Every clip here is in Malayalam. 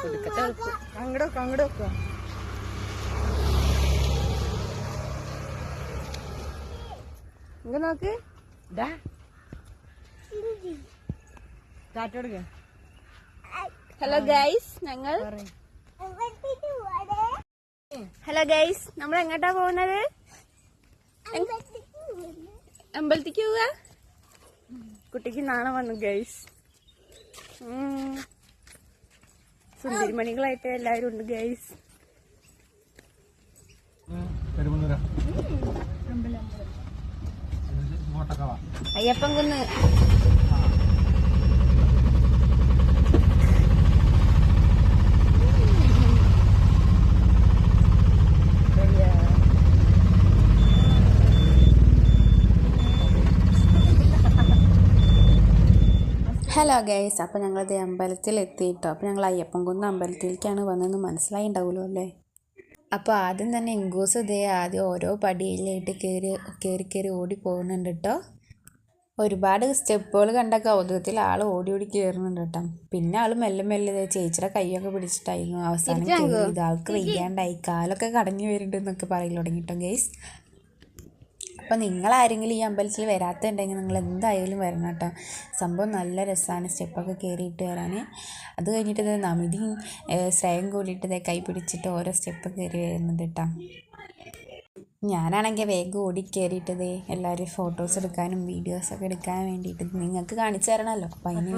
എളുപ്പം. അങ്ങോട്ട് വെക്കുക അങ്ങോട്ട് വെക്കുക ഇങ്ങ് നോക്ക്. ഇതാ. ഹലോ ഗൈസ് ഞങ്ങൾ ഹലോ ഗൈസ് നമ്മൾ എങ്ങോട്ടാ പോകുന്നത് അമ്പലത്തിക്ക് പോവുക കുട്ടിക്ക് നാണം വന്നു ഗൈസ് സുന്ദരിമണികളായിട്ട് എല്ലാവരും ഉണ്ട് ഗൈസ് അയ്യപ്പം അയ്യപ്പൻ കുന്ന് ഹലോ ഗൈസ് അപ്പോൾ ഞങ്ങളത് അമ്പലത്തിൽ എത്തിയിട്ടോ അപ്പോൾ ഞങ്ങൾ അയ്യപ്പൻകുന്ന് അമ്പലത്തിലേക്കാണ് വന്നതെന്ന് മനസ്സിലായി ഉണ്ടാവുമല്ലോ അല്ലേ? അപ്പോൾ ആദ്യം തന്നെ ഇങ്കൂസ് ഇതേ ആദ്യം ഓരോ പടിയിലായിട്ട് കയറി കയറി കയറി ഓടി പോകുന്നുണ്ട് കേട്ടോ. ഒരുപാട് സ്റ്റെപ്പുകൾ കണ്ട കൗതുകത്തിൽ ആൾ ഓടി ഓടി കയറുന്നുണ്ട് കേട്ടോ. പിന്നെ ആൾ മെല്ലെ മെല്ലെ ചേച്ചിയുടെ കൈയൊക്കെ പിടിച്ചിട്ടായിരുന്നു. അവസാനം ഇതാൾക്ക് ആൾക്ക് വയ്യാണ്ടായി. കാലൊക്കെ കടഞ്ഞു വരുന്നുണ്ടെന്നൊക്കെ പറയില്ല തുടങ്ങിയിട്ടോ ഗൈസ്. അപ്പോൾ നിങ്ങളാരെങ്കിലും ഈ അമ്പലത്തിൽ വരാത്തുണ്ടെങ്കിൽ നിങ്ങൾ എന്തായാലും വരണം കേട്ടോ. സംഭവം നല്ല രസമാണ്. സ്റ്റെപ്പൊക്കെ കയറിയിട്ട് വരാൻ അത് കഴിഞ്ഞിട്ട് നമിതി ശ്രേയം കൂടിയിട്ട് കൈ പിടിച്ചിട്ട് ഓരോ സ്റ്റെപ്പ് കയറി വരുന്നത് കേട്ടോ. ഞാനാണെങ്കിൽ വേഗം ഓടി കയറിയിട്ടത് എല്ലാവരും ഫോട്ടോസ് എടുക്കാനും വീഡിയോസ് ഒക്കെ എടുക്കാൻ വേണ്ടിയിട്ട് നിങ്ങൾക്ക് കാണിച്ചു തരണമല്ലോ. അപ്പം അതിന്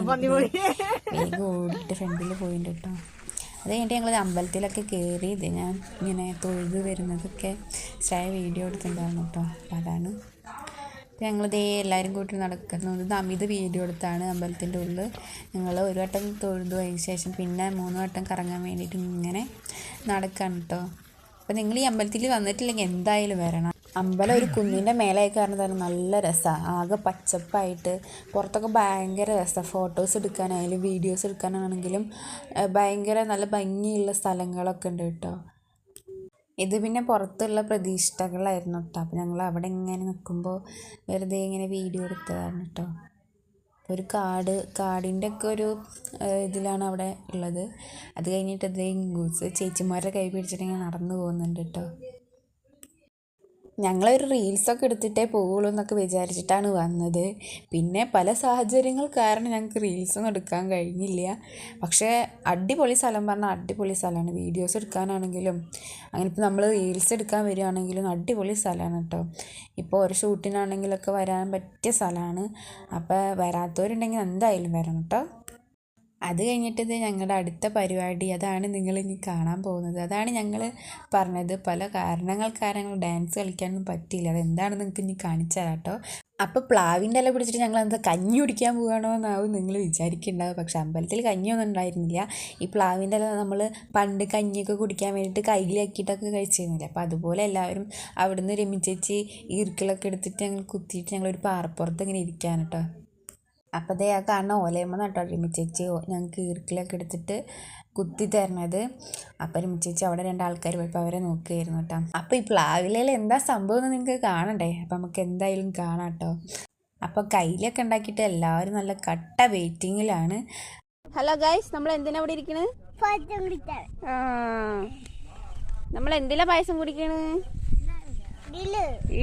വേഗം ഓടിയിട്ട് ഫ്രണ്ടിൽ പോയിട്ടുണ്ട് കേട്ടോ. അത് കഴിഞ്ഞിട്ട് ഞങ്ങൾ അമ്പലത്തിലൊക്കെ കയറി ഇത് ഞാൻ ഇങ്ങനെ തൊഴുത് വരുന്നതൊക്കെ ചായ വീഡിയോ എടുത്തിട്ടുണ്ടായിരുന്നു കേട്ടോ. അപ്പം അതാണ്. ഞങ്ങളിതേ എല്ലാവരും കൂട്ടി നടക്കുന്നത് അമിത് വീഡിയോ എടുത്താണ് അമ്പലത്തിന്റെ ഉള്ളിൽ ഞങ്ങൾ ഒരു വട്ടം തൊഴുതു അതിന് ശേഷം പിന്നെ മൂന്ന് വട്ടം കറങ്ങാൻ വേണ്ടിയിട്ട് ഇങ്ങനെ നടക്കാണ് കേട്ടോ. അപ്പോൾ നിങ്ങൾ ഈ അമ്പലത്തിൽ വന്നിട്ടില്ലെങ്കിൽ എന്തായാലും വരണം. അമ്പലം ഒരു കുന്നിന്റെ മേലായി കാരണം തന്നെ നല്ല രസമാണ് ആകെ പച്ചപ്പായിട്ട് പുറത്തൊക്കെ ഭയങ്കര രസമാണ് ഫോട്ടോസ് എടുക്കാനായാലും വീഡിയോസ് എടുക്കാനാണെങ്കിലും ഭയങ്കര നല്ല ഭംഗിയുള്ള സ്ഥലങ്ങളൊക്കെ ഉണ്ട് കേട്ടോ. ഇത് പിന്നെ പുറത്തുള്ള പ്രതീക്ഷകളായിരുന്നു കേട്ടോ. അപ്പോൾ ഞങ്ങൾ അവിടെ ഇങ്ങനെ നിൽക്കുമ്പോൾ വെറുതെ ഇങ്ങനെ വീഡിയോ എടുത്തതാണ് കേട്ടോ. ഒരു കാട് കാടിന്റെ ഒക്കെ ഒരു ഇതിലാണ് അവിടെ ഉള്ളത്. അത് കഴിഞ്ഞിട്ട് ഇതേ ചേച്ചിമാരുടെ കൈ പിടിച്ചിട്ട് ഇങ്ങനെ നടന്നു പോകുന്നുണ്ട് കേട്ടോ. ഞങ്ങളൊരു റീൽസൊക്കെ എടുത്തിട്ടേ പോവുള്ളൂ എന്നൊക്കെ വിചാരിച്ചിട്ടാണ് വന്നത്. പിന്നെ പല സാഹചര്യങ്ങൾ കാരണം ഞങ്ങൾക്ക് റീൽസൊന്നും എടുക്കാൻ കഴിഞ്ഞില്ല. പക്ഷേ അടിപൊളി സ്ഥലം പറഞ്ഞാൽ അടിപൊളി സ്ഥലമാണ്. വീഡിയോസ് എടുക്കാനാണെങ്കിലും അങ്ങനെ ഇപ്പോൾ നമ്മൾ റീൽസ് എടുക്കാൻ വരികയാണെങ്കിലും അടിപൊളി സ്ഥലമാണ് കേട്ടോ. ഇപ്പോൾ ഒരു ഷൂട്ടിനാണെങ്കിലൊക്കെ വരാൻ പറ്റിയ സ്ഥലമാണ്. അപ്പോൾ വരാത്തവരുണ്ടെങ്കിൽ എന്തായാലും വരണം കേട്ടോ. അത് കഴിഞ്ഞിട്ട് ഇത് ഞങ്ങളുടെ അടുത്ത പരിപാടി. അതാണ് നിങ്ങൾ ഇനി കാണാൻ പോകുന്നത്. അതാണ് ഞങ്ങൾ പറഞ്ഞത്. പല കാരണങ്ങൾ കാരണങ്ങൾ. ഡാൻസ് കളിക്കാനൊന്നും പറ്റിയില്ല. അതെന്താണെന്ന് നിങ്ങൾക്ക് ഇനി കാണിച്ചു തരാം കേട്ടോ അപ്പോൾ പ്ലാവിന്റെ ഇല പിടിച്ചിട്ട് ഞങ്ങൾ എന്താ കഞ്ഞി കുടിക്കാൻ പോകണോ എന്നാവും നിങ്ങൾ വിചാരിക്കുന്നുണ്ടാവും പക്ഷേ അമ്പലത്തിൽ കഞ്ഞിയൊന്നും ഉണ്ടായിരുന്നില്ല. ഈ പ്ലാവിന്റെ ഇല നമ്മൾ പണ്ട് കഞ്ഞിയൊക്കെ കുടിക്കാൻ വേണ്ടിയിട്ട് കയ്യിലാക്കിയിട്ടൊക്കെ കഴിച്ചിരുന്നില്ല? അപ്പോൾ അതുപോലെ എല്ലാവരും അവിടുന്ന് രമിച്ചേച്ചി ഈർക്കിളൊക്കെ എടുത്തിട്ട് ഞങ്ങൾ കുത്തിയിട്ട് ഞങ്ങളൊരു പാറപ്പുറത്ത് ഇങ്ങനെ ഇരിക്കാൻ കേട്ടോ അപ്പോൾ അതേ ആ കാണുന്ന ഓലയമ്മ നട്ടോ രമിച്ചേച്ചി ഞങ്ങൾക്ക് ഈർക്കിലൊക്കെ എടുത്തിട്ട് കുത്തി തരണത്. അപ്പം രമിച്ചേച്ചി അവിടെ രണ്ടാൾക്കാർ പോയപ്പോൾ അവരെ നോക്കുകയായിരുന്നു കേട്ടോ. അപ്പോൾ ഈ പ്ലാവിലയിൽ എന്താ സംഭവം എന്ന് നിങ്ങൾക്ക് കാണണ്ടേ? അപ്പം നമുക്ക് എന്തായാലും കാണാം കേട്ടോ. അപ്പോൾ കയ്യിലൊക്കെ ഉണ്ടാക്കിയിട്ട് എല്ലാവരും നല്ല കട്ട വെയിറ്റിങ്ങിലാണ്. ഹലോ ഗൈസ് നമ്മൾ എന്തിനാ ഇവിടെ ഇരിക്കണത് ആ നമ്മൾ എന്തിനാ പായസം കുടിക്കണ്?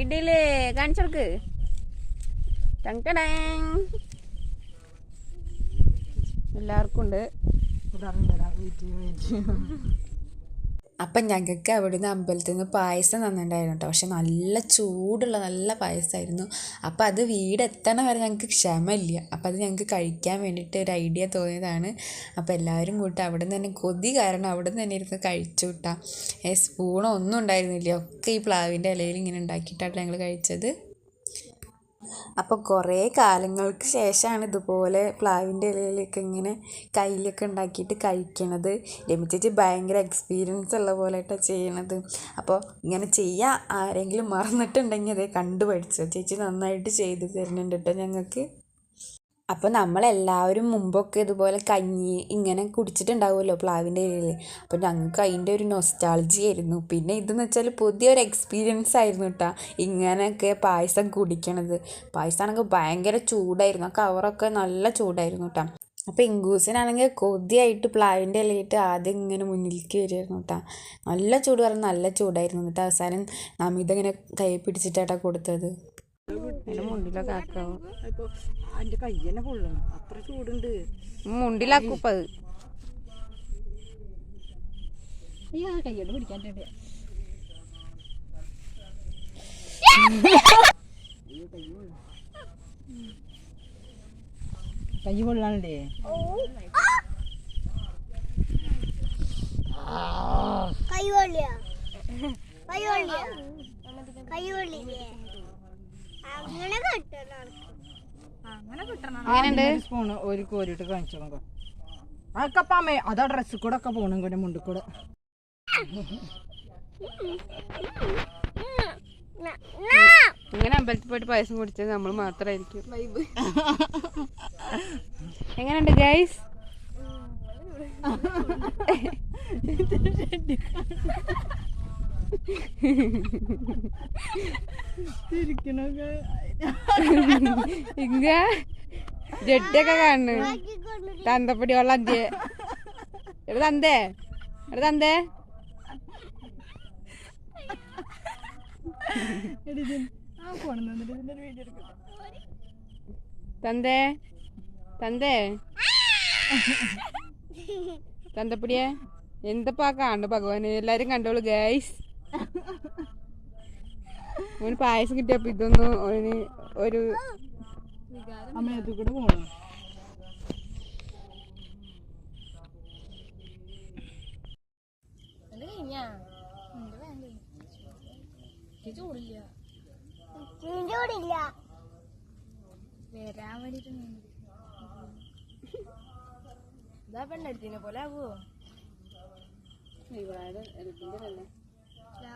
ഇഡിൽ കാണിച്ചോക്ക് ടങ് ടടാങ്. എല്ലാവർക്കും ഉണ്ട്. അപ്പം ഞങ്ങൾക്ക് അവിടുന്ന് അമ്പലത്തിൽ നിന്ന് പായസം തന്നിട്ടുണ്ടായിരുന്നു കേട്ടോ. പക്ഷെ നല്ല ചൂടുള്ള നല്ല പായസമായിരുന്നു. അപ്പം അത് വീടെത്തണ വരെ ഞങ്ങൾക്ക് ക്ഷമയില്ല. അപ്പം അത് ഞങ്ങൾക്ക് കഴിക്കാൻ വേണ്ടിയിട്ട് ഒരു ഐഡിയ തോന്നിയതാണ്. അപ്പോൾ എല്ലാവരും കൂട്ടി അവിടെ നിന്ന് തന്നെ കൊതി കാരണം അവിടെ നിന്ന് തന്നെ ഇരുന്ന് കഴിച്ചു കിട്ടാം സ്പൂണോ ഒന്നും ഉണ്ടായിരുന്നില്ല. ഒക്കെ ഈ പ്ലാവിന്റെ ഇലയിൽ ഇങ്ങനെ ഉണ്ടാക്കിയിട്ടാണ് ഞങ്ങൾ കഴിച്ചത്. അപ്പോൾ കുറേ കാലങ്ങൾക്ക് ശേഷമാണ് ഇതുപോലെ പ്ലാവിന്റെ ഇലയിലൊക്കെ ഇങ്ങനെ കയ്യിലൊക്കെ ഉണ്ടാക്കിയിട്ട് കഴിക്കണത്. രമി ചേച്ചി ഭയങ്കര എക്സ്പീരിയൻസ് ഉള്ള പോലെയിട്ടാണ് ചെയ്യണത്. അപ്പോൾ ഇങ്ങനെ ചെയ്യാൻ ആരെങ്കിലും മറന്നിട്ടുണ്ടെങ്കിൽ അതെ കണ്ടുപഠിച്ചു. ചേച്ചി നന്നായിട്ട് ചെയ്തു തരുന്നുണ്ട് കേട്ടോ ഞങ്ങൾക്ക് അപ്പോൾ നമ്മളെല്ലാവരും മുമ്പൊക്കെ ഇതുപോലെ കഞ്ഞി ഇങ്ങനെ കുടിച്ചിട്ടുണ്ടാവുമല്ലോ പ്ലാവിന്റെ ഇലയിൽ അപ്പോൾ ഞങ്ങൾക്ക് അതിന്റെ ഒരു നൊസ്റ്റാളജി ആയിരുന്നു. പിന്നെ ഇതെന്ന് വെച്ചാൽ പുതിയൊരു എക്സ്പീരിയൻസ് ആയിരുന്നു കേട്ടോ ഇങ്ങനെയൊക്കെ പായസം കുടിക്കണത്. പായസമാണെങ്കിൽ ഭയങ്കര ചൂടായിരുന്നു. കവറൊക്കെ നല്ല ചൂടായിരുന്നു കേട്ടോ അപ്പോൾ ഇങ്കൂസിനാണെങ്കിൽ കൊതിയായിട്ട് പ്ലാവിന്റെ ഇലയിട്ട് ആദ്യം ഇങ്ങനെ മുന്നിലേക്ക് വരുമായിരുന്നു കേട്ടോ നല്ല ചൂട് പറഞ്ഞാൽ നല്ല ചൂടായിരുന്നു കേട്ടോ അവസാനം നമിത ഇങ്ങനെ കൈ പിടിച്ചിട്ടാട്ടാ കൊടുത്തത്. എന്റെ മുണ്ടിലൊക്കെ ആക്കാവും? എൻ്റെ കൈ തന്നെ പൊള്ളണം അത്ര ചൂടുണ്ട് മുണ്ടിലാക്കുപ്പത് അയ്യോ കൈയോട് പിടിക്കാണ്ട് കൈ പൊള്ളാണ്ടേ കെട്ടണം സ്പൂൺ ഒരു കോരിട്ട് കാണിച്ചു നോക്കാം അതൊക്കെ അതാ ഡ്രസ്സിൽ കൂടെ ഒക്കെ പോകണം കൂടെ മുണ്ടിൽ കൂടെ. ഇങ്ങനെ അമ്പലത്തിൽ പോയിട്ട് പായസം കുടിച്ചത് നമ്മൾ മാത്രമായിരിക്കും. എങ്ങനെയുണ്ട് ഗൈസ് ഇങ്ങ ജഡ്ഡൊക്കെ കാണുന്നു തന്തപ്പൊടി വെള്ളം അന്ത്യ എവിടെ തന്തേ എവിടെ തന്തേ. തന്തേ തന്തേ. തന്തപ്പൊടിയെ എന്തപ്പാ കാണു ഭഗവാന്? എല്ലാരും കണ്ടോളൂ ഗൈസ് അവന് പായസം കിട്ടിയപ്പോ ഇതൊന്നും അവന് ഒരു അമ്മയത്തിൽ കൂടെ പോകണം ചൂടില്ല.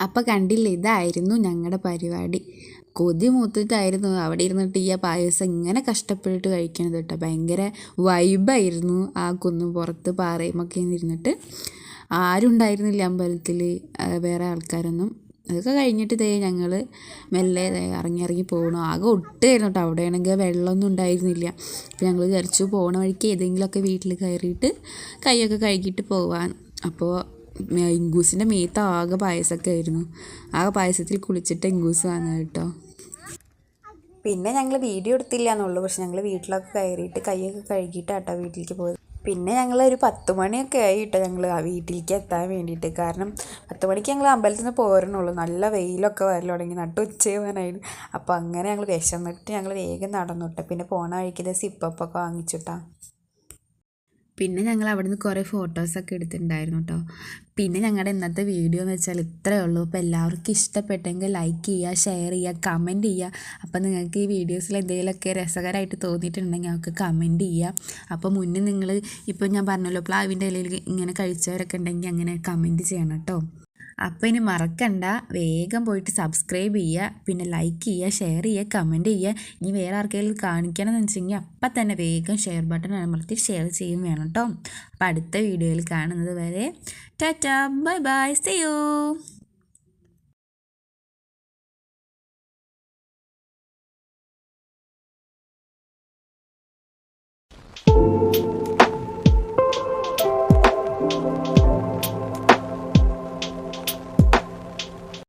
അപ്പം കണ്ടില്ല ഇതായിരുന്നു ഞങ്ങളുടെ പരിപാടി. കൊതി മൂത്തിട്ടായിരുന്നു അവിടെ ഇരുന്നിട്ട് ഈ പായസം ഇങ്ങനെ കഷ്ടപ്പെട്ടിട്ട് കഴിക്കണത് കേട്ടോ. ഭയങ്കര വൈബായിരുന്നു ആ കുന്നു പുറത്ത് പാറയുമൊക്കെ ഇരുന്നിട്ട്. ആരും ഉണ്ടായിരുന്നില്ല അമ്പലത്തിൽ വേറെ ആൾക്കാരൊന്നും. അതൊക്കെ കഴിഞ്ഞിട്ട് ഇതേ ഞങ്ങൾ മെല്ലെ ഇറങ്ങി ഇറങ്ങി പോകണു ആകെ ഒട്ടായിരുന്നു കേട്ടോ. അവിടെയാണെങ്കിൽ വെള്ളമൊന്നും ഉണ്ടായിരുന്നില്ല. അപ്പോൾ ഞങ്ങൾ വിചാരിച്ചു പോകണ വഴിക്ക് ഏതെങ്കിലുമൊക്കെ വീട്ടിൽ കയറിയിട്ട് കൈയൊക്കെ കഴുകിയിട്ട് പോവാൻ. അപ്പോൾ ഇങ്കൂസിന്റെ മീത്ത ആകെ പായസമൊക്കെ ആയിരുന്നു. ആകെ പായസത്തിൽ കുളിച്ചിട്ട് ഇങ്കൂസ് വന്നത് കേട്ടോ. പിന്നെ ഞങ്ങൾ വീഡിയോ എടുത്തില്ല എന്നുള്ളൂ പക്ഷെ ഞങ്ങൾ വീട്ടിലൊക്കെ കയറിയിട്ട് കൈയൊക്കെ കഴുകിയിട്ടാട്ടോ വീട്ടിലേക്ക് പോയത്. പിന്നെ ഞങ്ങൾ ഒരു പത്ത് മണിയൊക്കെ ആയി കേട്ടോ ഞങ്ങൾ ആ വീട്ടിലേക്ക് എത്താൻ വേണ്ടിയിട്ട്. കാരണം പത്ത് മണിക്ക് ഞങ്ങൾ അമ്പലത്തിൽ നിന്ന് പോരണുള്ളൂ നല്ല വെയിലൊക്കെ വരൽ തുടങ്ങി. നട്ട് ഉച്ചയാവാനായിരുന്നു അപ്പോൾ അങ്ങനെ ഞങ്ങൾ വിശന്നിട്ട് ഞങ്ങൾ വേഗം നടന്നു കേട്ടോ. പിന്നെ പോണ വഴിക്ക് സിപ്പപ്പൊക്കെ വാങ്ങിച്ചിട്ടാ പിന്നെ ഞങ്ങൾ അവിടുന്ന് കുറേ ഫോട്ടോസൊക്കെ എടുത്തിട്ടുണ്ടായിരുന്നു കേട്ടോ പിന്നെ ഞങ്ങളുടെ ഇന്നത്തെ വീഡിയോ എന്ന് വെച്ചാൽ ഇത്രയേ ഉള്ളൂ. അപ്പോൾ എല്ലാവർക്കും ഇഷ്ടപ്പെട്ടെങ്കിൽ ലൈക്ക് ചെയ്യുക ഷെയർ ചെയ്യുക കമന്റ് ചെയ്യുക. അപ്പോൾ നിങ്ങൾക്ക് ഈ വീഡിയോസിൽ എന്തെങ്കിലുമൊക്കെ രസകരമായിട്ട് തോന്നിയിട്ടുണ്ടെങ്കിൽ അവർക്ക് കമന്റ് ചെയ്യുക. അപ്പോൾ മുന്നേ നിങ്ങൾ ഇപ്പോൾ ഞാൻ പറഞ്ഞല്ലോ പ്ലാവിന്റെ ഇലയിൽ ഇങ്ങനെ കഴിച്ചവരൊക്കെ ഉണ്ടെങ്കിൽ അങ്ങനെ കമന്റ് ചെയ്യണം കേട്ടോ അപ്പോൾ ഇനി മറക്കണ്ട. വേഗം പോയിട്ട് സബ്സ്ക്രൈബ് ചെയ്യുക പിന്നെ ലൈക്ക് ചെയ്യുക ഷെയർ ചെയ്യുക കമന്റ് ചെയ്യുക. ഇനി വേറെ ആർക്കെങ്കിലും കാണിക്കണം എന്ന് വെച്ചെങ്കിൽ അപ്പം തന്നെ വേഗം ഷെയർ ബട്ടൺ അമർത്തി ഷെയർ ചെയ്യും വേണം കേട്ടോ അപ്പം അടുത്ത വീഡിയോയിൽ കാണുന്നത് വരെ ടാറ്റാ ബൈ ബൈ സി യു